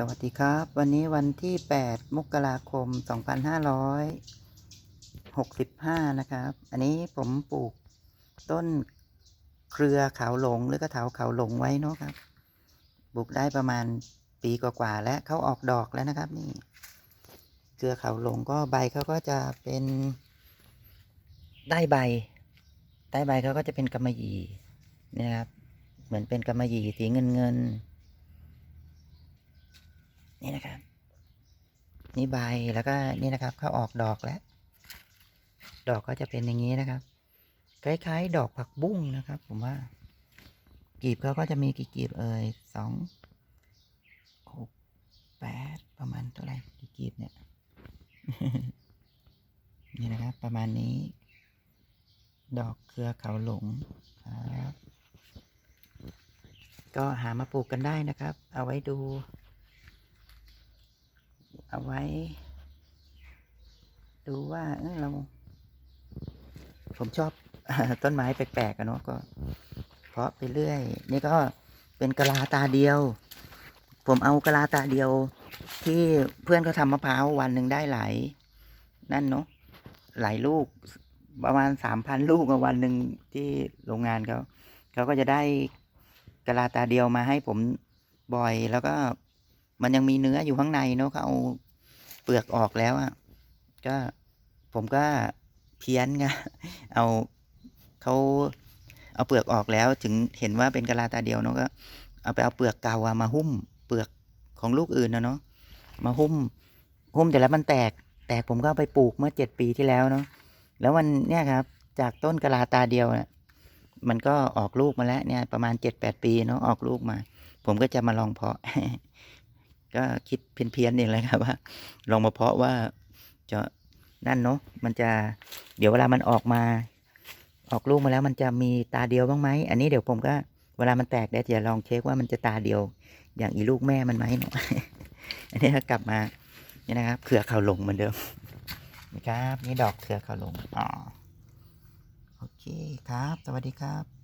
สวัสดีครับ วันนี้วันที่ 8 มกราคม 2565 นะครับ อันนี้ผมปลูกต้นเครือเขาหลงหรือกระเถาเขาหลงไว้นะครับปลูกได้ประมาณปีกว่าๆแล้วเขาออกดอกแล้วนะครับ นี่ เครือเขาหลงก็ใบเขาก็จะเป็นได้ใบได้ใบเขาก็จะเป็นกำมะหยี่นี่ยนะครับ เหมือนเป็นกำมะหยี่สีเงินเงิน นี่นะครับ นี่ใบแล้วก็นี่นะครับเขาออกดอกแล้ว ดอกก็จะเป็นอย่างนี้นะครับ คล้ายๆ ดอกผักบุ้งนะครับ ผมว่า กีบเขาก็จะมีกี่กีบเอ่ยสองหกแปดประมาณเท่าไหร่กี่กีบเนี่ยนี่นะครับ ประมาณนี้ ดอกเครือเขาหลงครับ ก็หามาปลูกกันได้นะครับ เอาไว้ดู เอาไว้ ดูว่าเออเรา ผมชอบต้นไม้แปลกๆอะเนาะก็ เพาะไปเรื่อย นี่ก็เป็นกะลาตาเดียว ผมเอากะลาตาเดียว ที่เพื่อนเขาทำมะพร้าววันหนึ่งได้หลายนั่นเนาะหลายลูกประมาณสามพันลูกวันหนึ่งที่โรงงานเขาเขาก็จะได้กะลาตาเดียวมาให้ผมบ่อยแล้วก็ มันยังมีเนื้ออยู่ข้างในเนาะเขาเอาเปลือกออกแล้วอะก็ผมก็เพี้ยนไงเอาเขาเอาเปลือกออกแล้วถึงเห็นว่าเป็นกะลาตาเดียวเนาะก็เอาไปเอาเปลือกเก่าอะมาหุ้มเปลือกของลูกอื่นนะเนาะมาหุ้มหุ้มแต่แล้วมันแตก แตกผมก็ไปปลูกเมื่อเจ็ดปีที่แล้วเนาะแล้ววันเนี่ยครับ จากต้นกะลาตาเดียวนี่ยมันก็ออกลูกมาแล้วเนี่ยประมาณเจ็ดแปดปีเนาะออกลูกมา ผมก็จะมาลองเพาะ ก็คิดเพี้ยนๆเองเลยครับว่า ลองมาเพาะว่าจะนั่นเนาะมันจะเดี๋ยวเวลามันออกมา ออกลูกมาแล้วมันจะมีตาเดียวบ้างไหมอันนี้เดี๋ยวผมก็เวลามันแตกเดี๋ยวจะลองเช็คว่ามันจะตาเดียว อย่างอีลูกแม่มันไหมเนาะอันนี้ถ้ากลับมานี่นะครับเขือเขาลงเหมือนเดิมนะครับ นี่ดอกเขือเขาลงอ๋อโอเคครับ สวัสดีครับ